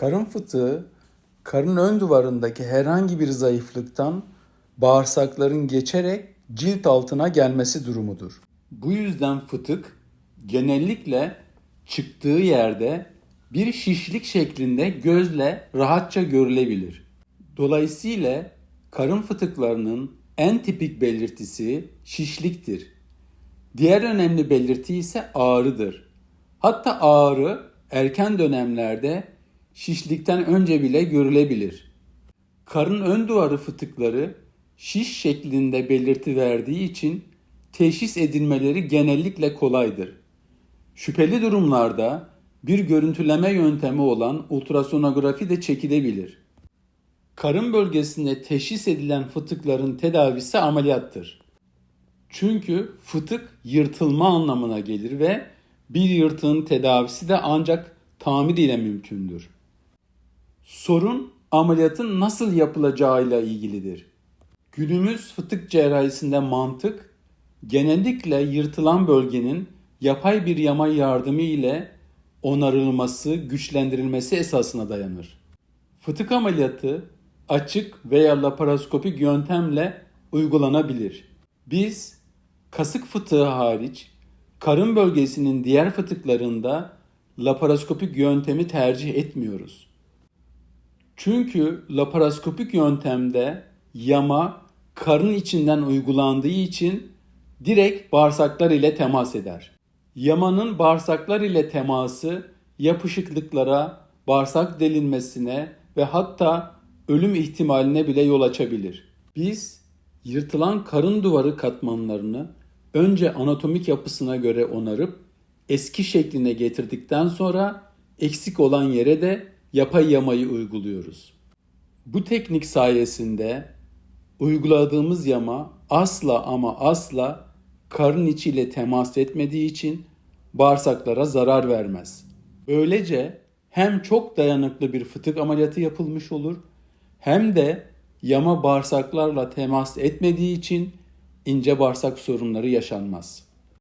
Karın fıtığı, karın ön duvarındaki herhangi bir zayıflıktan bağırsakların geçerek cilt altına gelmesi durumudur. Bu yüzden fıtık genellikle çıktığı yerde bir şişlik şeklinde gözle rahatça görülebilir. Dolayısıyla karın fıtıklarının en tipik belirtisi şişliktir. Diğer önemli belirti ise ağrıdır. Hatta ağrı erken dönemlerde şişlikten önce bile görülebilir. Karın ön duvarı fıtıkları şiş şeklinde belirti verdiği için teşhis edilmeleri genellikle kolaydır. Şüpheli durumlarda bir görüntüleme yöntemi olan ultrasonografi de çekilebilir. Karın bölgesinde teşhis edilen fıtıkların tedavisi ameliyattır. Çünkü fıtık yırtılma anlamına gelir ve bir yırtığın tedavisi de ancak tamir ile mümkündür. Sorun ameliyatın nasıl yapılacağıyla ilgilidir. Günümüz fıtık cerrahisinde mantık genellikle yırtılan bölgenin yapay bir yama yardımı ile onarılması, güçlendirilmesi esasına dayanır. Fıtık ameliyatı açık veya laparoskopik yöntemle uygulanabilir. Biz kasık fıtığı hariç karın bölgesinin diğer fıtıklarında laparoskopik yöntemi tercih etmiyoruz. Çünkü laparoskopik yöntemde yama karın içinden uygulandığı için direkt bağırsaklar ile temas eder. Yamanın bağırsaklar ile teması yapışıklıklara, bağırsak delinmesine ve hatta ölüm ihtimaline bile yol açabilir. Biz yırtılan karın duvarı katmanlarını önce anatomik yapısına göre onarıp eski şekline getirdikten sonra eksik olan yere de yapay yamayı uyguluyoruz. Bu teknik sayesinde uyguladığımız yama asla ama asla karın içiyle temas etmediği için bağırsaklara zarar vermez. Böylece hem çok dayanıklı bir fıtık ameliyatı yapılmış olur hem de yama bağırsaklarla temas etmediği için ince bağırsak sorunları yaşanmaz.